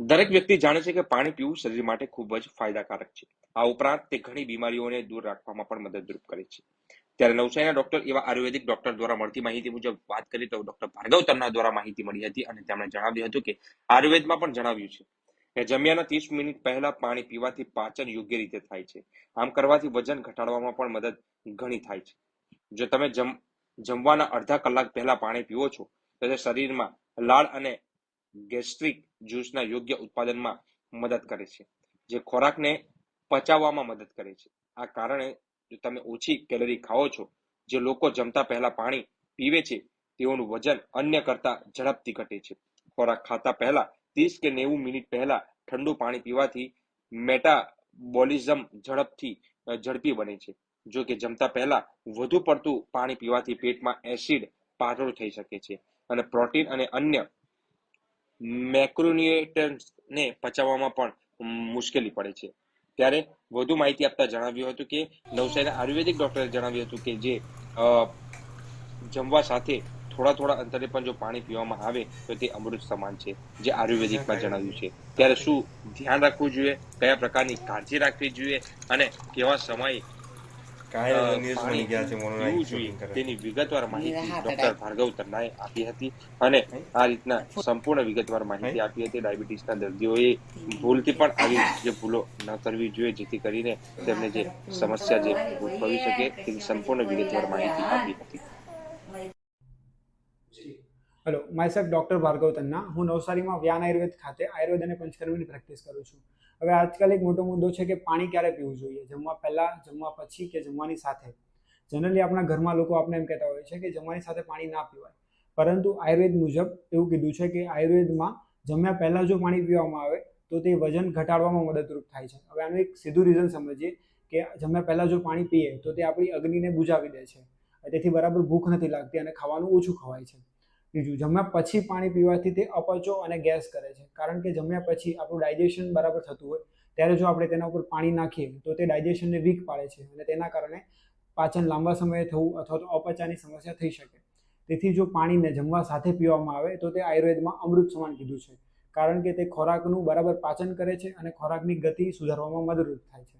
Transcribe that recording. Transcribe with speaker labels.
Speaker 1: દરેક વ્યક્તિ જાણે છે કે પાણી પીવું શરીર માટે ખૂબ જ ફાયદાકારક છે. આ ઉપરાંત તે ઘણી બીમારીઓને દૂર રાખવામાં પણ મદદરૂપ કરે છે. ત્યારે નવસારીના ડોક્ટર એવા આયુર્વેદિક ડોક્ટર દ્વારા મળતી માહિતી મુજબ વાત કરીએ તો ડોક્ટર ભાર્ગવ તન્ના દ્વારા માહિતી મળી હતી અને તેમણે જણાવ્યું હતું કે આયુર્વેદમાં પણ જણાવ્યું છે કે જમ્યાના ત્રીસ મિનિટ પહેલા પાણી પીવાથી પાચન યોગ્ય રીતે થાય છે. આમ કરવાથી વજન ઘટાડવામાં પણ મદદ ઘણી થાય છે. જો તમે જમ, જમવાના અડધા કલાક પહેલા પાણી પીવો છો તો તે શરીરમાં લાળ અને ગેસ્ટ્રિક જ્યુસના યોગ્ય ઉત્પાદનમાં મદદ કરે છે, જે ખોરાકને પચાવવામાં મદદ કરે છે. આ કારણે જો તમે ઓછી કેલરી ખાઓ છો, જે લોકો જમતા પહેલા પાણી પીવે છે, તેઓનું વજન અન્ય કરતા ઝડપથી ઘટે છે. ખોરાક ખાતા પહેલા ત્રીસ કે નેવું મિનિટ પહેલા ઠંડુ પાણી પીવાથી મેટાબોલિઝમ ઝડપથી ઝડપી બને છે. જો કે જમતા પહેલા વધુ પડતું પાણી પીવાથી પેટમાં એસિડ પાતળું થઈ શકે છે અને પ્રોટીન અને અન્ય મેક્રોન્યુટ્રન્ટ્સને પચાવવામાં પણ મુશ્કેલી પડે છે. ત્યારે વધુ માહિતી આપતા જણાવ્યું હતું કે, નવસારીના આયુર્વેદિક ડોક્ટરે જણાવ્યું હતું કે જે જમવા સાથે થોડા થોડા અંતરે પણ જો પાણી પીવામાં આવે તો તે અમૃત સમાન છે, જે આયુર્વેદિકમાં જણાવ્યું છે. ત્યારે શું ધ્યાન રાખવું જોઈએ? કયા પ્રકારની કાળજી રાખવી જોઈએ? અને કેવા સમયે
Speaker 2: કાંઈ ન્યૂઝમાં ગયા છે
Speaker 1: પીવું
Speaker 2: શૂટિંગ
Speaker 1: તેની વિગતવાર માહિતી ડોક્ટર ભાર્ગવ તન્નાએ આપી હતી અને આ રીતના સંપૂર્ણ વિગતવાર માહિતી આપી હતી. ડાયાબિટીસના દર્દીઓએ ભૂલથી પણ આવી જે ભૂલો ન કરવી જોઈએ જેથી કરીને તેમને જે સમસ્યા જે ઉદભવી શકે તેની સંપૂર્ણ વિગતવાર માહિતી આપી હતી.
Speaker 3: Hello my self doctor Bhargav Tanna હું નવસારીમાં વ્યાન આયુર્વેદ ખાતે આયુર્વેદ અને પંચકર્મની પ્રેક્ટિસ કરું છું. હવે આજકાલ એક મોટો મુદ્દો છે કે પાણી ક્યારે પીવું જોઈએ? જમવા પહેલાં, જમવા પછી કે જમવાની સાથે? જનરલી આપણા ઘરમાં લોકો આપણે એમ કહેતા હોય છે કે જમવાની સાથે પાણી ના પીવાય. પરંતુ આયુર્વેદ મુજબ એવું કીધું છે કે આયુર્વેદમાં જમ્યા પહેલાં જો પાણી પીવામાં આવે, તો તે વજન ઘટાડવામાં મદદરૂપ થાય છે. હવે આનું એક સીધું રીઝન સમજીએ કે જમ્યા પહેલાં જો પાણી પીએ, તો તે આપણી અગ્નિને બુજાવી દે છે. તેથી બરાબર ભૂખ નથી લાગતી અને ખાવાનું ઓછું ખવાય છે. બીજું જમ્યા પછી પાણી પીવાથી તે અપચો અને ગેસ કરે છે. કારણ કે જમ્યા પછી આપણું ડાયજેશન બરાબર થતું હોય. ત્યારે જો આપણે તેના ઉપર પાણી નાખીએ, તો તે ડાયજેશનને વીક પાડે છે અને તેના કારણે પાચન લાંબા સમયે થવું અથવા તો અપચાની સમસ્યા થઈ શકે. તેથી જો પાણીને જમવા સાથે પીવામાં આવે, તો તે આયુર્વેદમાં અમૃત સમાન કીધું છે. કારણ કે તે ખોરાકનું બરાબર પાચન કરે છે અને ખોરાકની ગતિ સુધારવામાં મદદરૂપ થાય છે.